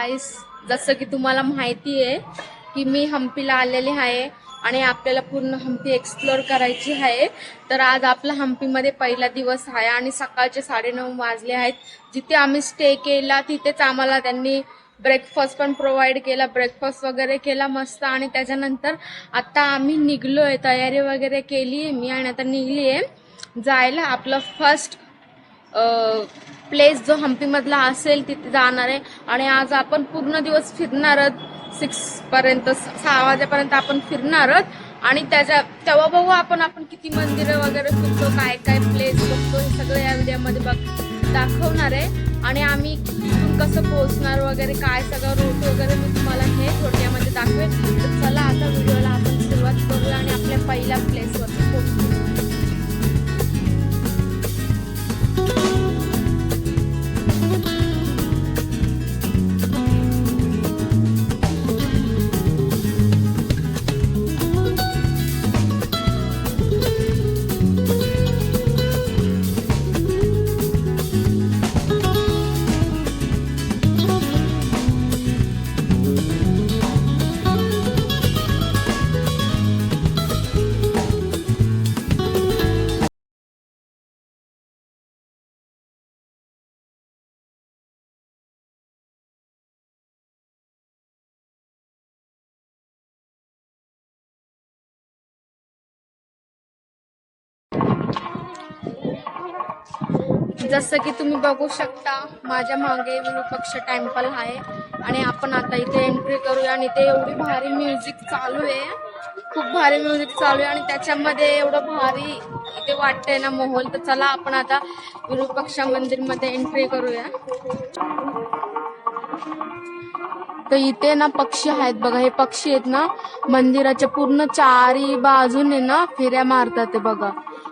गाईस जसं की तुम्हाला माहिती आहे की मी हम्पीला आलेले आहे आणि आपल्याला पूर्ण हम्पी एक्सप्लोर करायची आहे. तर आज आपला हम्पीमध्ये पहिला दिवस आहे आणि सकाळचे साडेनऊ वाजले आहेत. जिथे आम्ही स्टे केला तिथेच आम्हाला त्यांनी ब्रेकफास्ट पण प्रोव्हाइड केला ब्रेकफास्ट वगैरे केला मस्त. आणि त्याच्यानंतर आता आम्ही निघलो आहे तयारी वगैरे केली आहे मी आणि आता निघली आहे जायला आपलं फर्स्ट प्लेस जो हम्पीमधला असेल तिथे जाणार आहे. आणि आज आपण पूर्ण दिवस फिरणार आहोत. सिक्स पर्यंत सहा वाजेपर्यंत आपण फिरणार आहोत. आणि त्याच्या तेव्हा बघू आपण आपण किती मंदिरं वगैरे फिरतो काय काय प्लेस बघतो हे सगळं या व्हिडिओमध्ये बघ दाखवणार आहे. आणि आम्ही तिथून कसं पोहोचणार वगैरे काय सगळं रोड वगैरे मी तुम्हाला हे थोडक्यामध्ये दाखवेन. तर चला आता व्हिडिओला आपण सुरुवात करूया आणि आपल्या पहिल्या प्लेसवरती पोहोचू. जसं की तुम्ही बघू शकता माझ्या मागे विरूपक्ष टेम्पल आहे. आणि आपण आता इथे एंट्री करूया आणि इथे एवढी भारी म्युझिक चालू आहे. खूप भारी म्युझिक चालू आहे आणि त्याच्यामध्ये एवढं भारी इथे वाटतंय ना माहोल. तर चला आपण आता विरूपक्ष मंदिरमध्ये एंट्री करूया. तर इथे ना पक्षी आहेत बघा. हे पक्षी आहेत ना मंदिराच्या पूर्ण चारी बाजूने ना फिऱ्या मारतात ते बघा.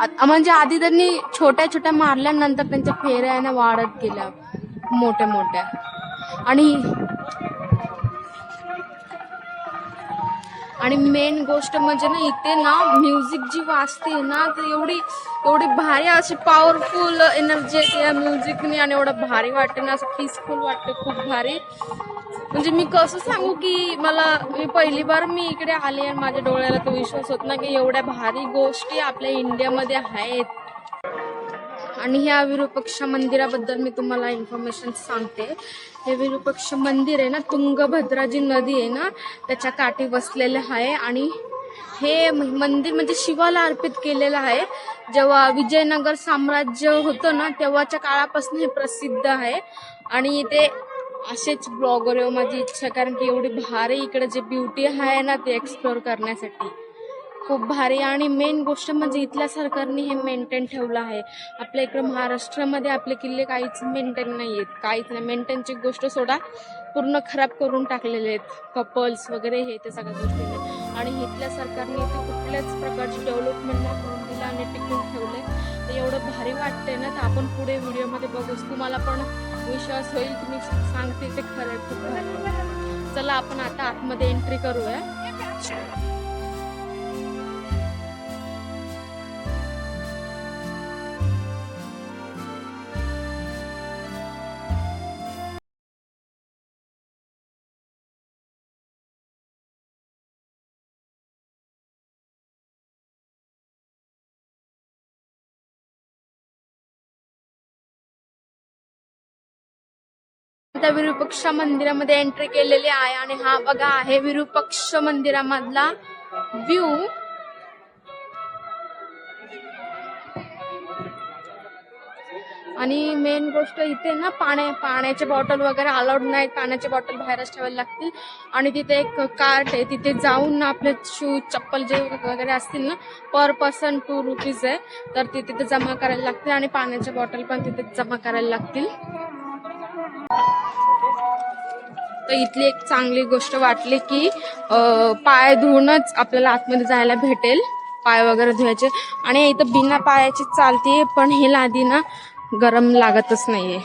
म्हणजे आधी त्यांनी छोट्या छोट्या मारल्यानंतर त्यांच्या फेऱ्या आहे ना वाढत गेल्या मोठ्या मोठ्या. आणि आणि मेन गोष्ट म्हणजे ना इथे ना म्युझिक जी वाजते ना तर एवढी एवढी भारी अशी पॉवरफुल एनर्जी या म्युझिकने आणि एवढं भारी वाटते ना असं पीसफुल वाटतं खूप भारी. म्हणजे मी कसं सांगू की मला मी पहिली बार मी इकडे आले आणि माझ्या डोळ्याला तो विश्वास होत ना की एवढ्या भारी गोष्टी आपल्या इंडियामध्ये आहेत. आणि ह्या विरूपक्ष मंदिराबद्दल मी तुम्हाला इन्फॉर्मेशन सांगते. हे विरूपक्ष मंदिर आहे ना तुंगभद्रा जी नदी आहे ना त्याच्या काठी बसलेलं आहे आणि हे मंदिर म्हणजे शिवाला अर्पित केलेलं आहे. जेव्हा विजयनगर साम्राज्य होतं ना तेव्हाच्या काळापासून हे प्रसिद्ध आहे. आणि इथे असेच ब्लॉगर माझी इच्छा कारण की एवढी भारी इकडे जे ब्युटी आहे ना ते एक्सप्लोअर करण्यासाठी. खूप भारी आणि मेन गोष्ट म्हणजे इथल्या सरकारने हे मेंटेन ठेवलं आहे. आपल्या इकडं महाराष्ट्रामध्ये आपले किल्ले काहीच मेंटेन नाही आहेत. काहीच नाही. मेंटेनची गोष्ट सोडा. पूर्ण खराब करून टाकलेले आहेत. कपल्स वगैरे हे ते सगळ्या गोष्टी आहेत. आणि इथल्या सरकारने इथे कुठल्याच प्रकारची डेव्हलपमेंट नाही करून दिलं आणि टिकून ठेवलंय. तर एवढं भारी वाटतंय ना तर आपण पुढे व्हिडिओमध्ये बघूच. तुम्हाला पण विश्वास होईल की मी सांगते ते खरं आहे खूप भारी चला आपण आता आतमध्ये एंट्री करूया. त्या विरूपक्ष मंदिरामध्ये एंट्री केलेली आहे. आणि हा बघा आहे विरूपक्ष मंदिरामधला व्ह्यू आणि मेन गोष्ट इथे ना पाण्या पाण्याचे बॉटल वगैरे अलाउड नाहीत. पाण्याचे बॉटल बाहेरच ठेवायला लागतील. आणि तिथे एक कार्ट आहे. तिथे जाऊन ना आपले शूज चप्पल जे वगैरे असतील ना पर पर्सन टू रुपीज आहे. तर ते तिथे जमा करायला लागतील. आणि पाण्याचे बॉटल पण तिथे जमा करायला लागतील. तर इथली एक चांगली गोष्ट वाटली की पाय धुवूनच आपल्याला आतमध्ये जायला भेटेल. पाय वगैरे धुवायचे. आणि इथं बिना पायाची चालते पण हे लादी ना गरम लागतच नाहीये.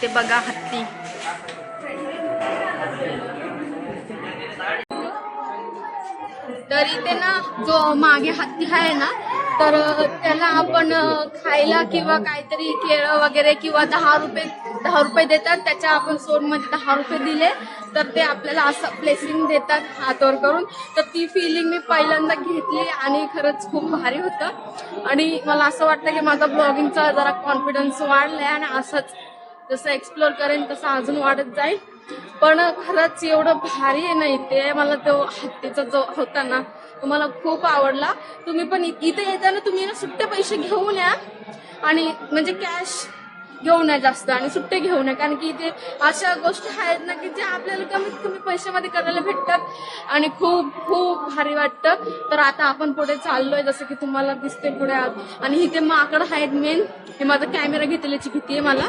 ते बघा हत्ती. तरी ते ना जो मागे हत्ती आहे ना तर त्याला आपण खायला किंवा काहीतरी केळं वगैरे किंवा दहा रुपये दहा रुपये देतात त्याच्या आपण सोडमध्ये दहा रुपये दिले. तर ते आपल्याला असं प्लेसिंग देतात हातावर करून. तर ती फिलिंग मी पहिल्यांदा घेतली आणि खरंच खूप भारी होतं. आणि मला असं वाटतं की माझा ब्लॉगिंगचा जरा कॉन्फिडन्स वाढलाय आणि असंच जसं एक्सप्लोअर करेन तसं अजून वाढत जाईल. पण खरंच एवढं भारी आहे ना इथे. मला तो हत्तीचा जो होता ना तो मला खूप आवडला. तुम्ही पण इथे येताना तुम्ही ना सुट्टे पैसे घेऊन या. आणि म्हणजे कॅश घेऊन नये जास्त आणि सुट्टे घेऊन नये. कारण की इथे अशा गोष्टी आहेत ना की ज्या आपल्याला कमीत कमी पैशामध्ये करायला भेटतात. आणि खूप खूप भारी वाटतं. तर आता आपण पुढे चाललोय. जसं की तुम्हाला दिसते पुढे. आणि इथे माकड आहेत मेन हे माझा कॅमेरा घेतल्याची भीती आहे मला.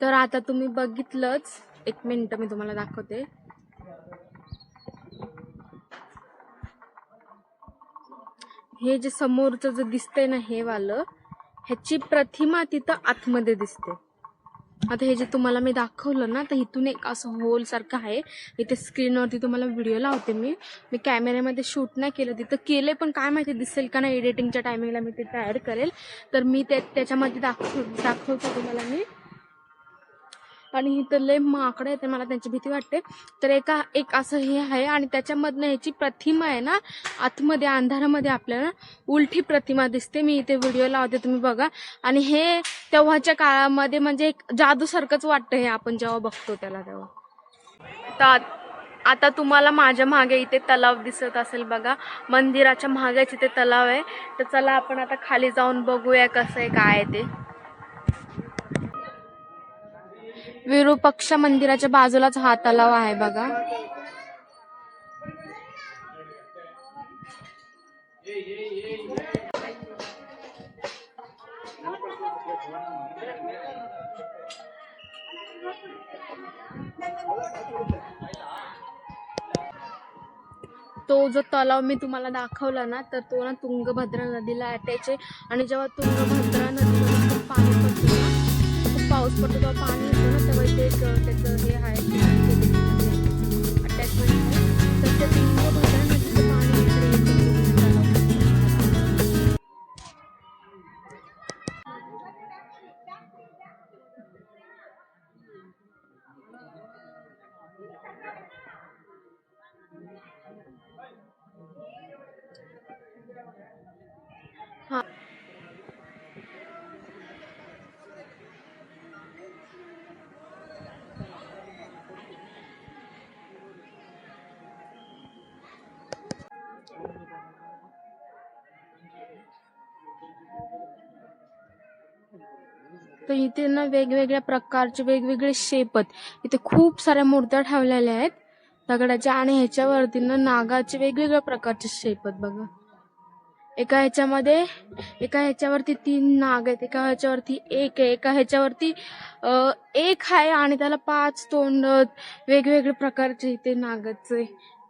तर आता तुम्ही बघितलंच. एक मिनिट मी तुम्हाला दाखवते. हे जे समोरचं जे दिसतंय ना हे वालं ह्याची प्रतिमा तिथं आतमध्ये दिसते. आता हे जे तुम्हाला मी दाखवलं ना तर इथून एक असं होल सारखं आहे. इथे स्क्रीनवरती तुम्हाला व्हिडिओ लावते मी. मी कॅमेऱ्यामध्ये शूट नाही केलं. तिथं केले पण काय माहिती दिसेल का नाही एडिटिंगच्या टायमिंगला मी तिथं ॲड करेल. तर मी ते त्याच्यामध्ये दाखव दाखवतो तुम्हाला मी. आणि इथं लय माकडं येते मला त्यांची भीती वाटते. तर एका एक असं हे आहे आणि त्याच्यामधनं ह्याची प्रतिमा आहे ना आतमध्ये अंधारामध्ये आपल्याला उलटी प्रतिमा दिसते. मी इथे व्हिडिओ लावते तुम्ही बघा. आणि हे तेव्हाच्या काळामध्ये म्हणजे एक जादूसारखंच वाटतं हे आपण जेव्हा बघतो त्याला तेव्हा. तर आता तुम्हाला माझ्या मागे इथे तलाव दिसत असेल बघा. मंदिराच्या मागेच इथे तलाव आहे. तर चला आपण आता खाली जाऊन बघूया कसं आहे काय आहे ते. विरूपक्ष मंदिराच्या बाजूलाच हा तलाव आहे बघा. तो जो तलाव मी तुम्हाला दाखवला ना तर तो ना तुंगभद्रा नदीला अटॅच आहे. आणि जेव्हा तुंगभद्रा नदीमध्ये पाणी पडतो ना खूप पाऊस पडतो तेव्हा पाणी येतो ना तेव्हा त्याचं हे आहे अटॅचमेंट आहे. तर ते तुंगभद्रा तर इथे ना वेगवेगळ्या प्रकारचे वेगवेगळे शेप आहेत. इथे खूप साऱ्या मूर्त्या ठेवलेल्या आहेत. दगडाच्या आणि ह्याच्यावरती ना नागाचे वेगवेगळ्या प्रकारचे शेप आहेत बघा. एका ह्याच्यामध्ये एका ह्याच्यावरती तीन नाग आहेत एका ह्याच्यावरती एक आहे एका ह्याच्यावरती एक आहे आणि त्याला पाच तोंड वेगवेगळे प्रकारचे इथे नागाचे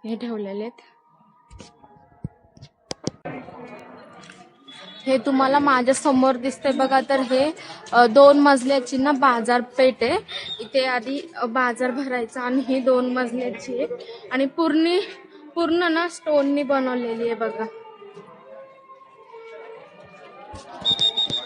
हे ठेवलेले आहेत. हे तुम्हाला माझ्यासमोर दिसते बघा तर हे दोन मजल्याची ना बाजारपेठ आहे. इथे आधी बाजार भरायचा आणि ही दोन मजल्याची आहे. आणि पूर्ण पूर्ण ना स्टोननी बनवलेली आहे बघा.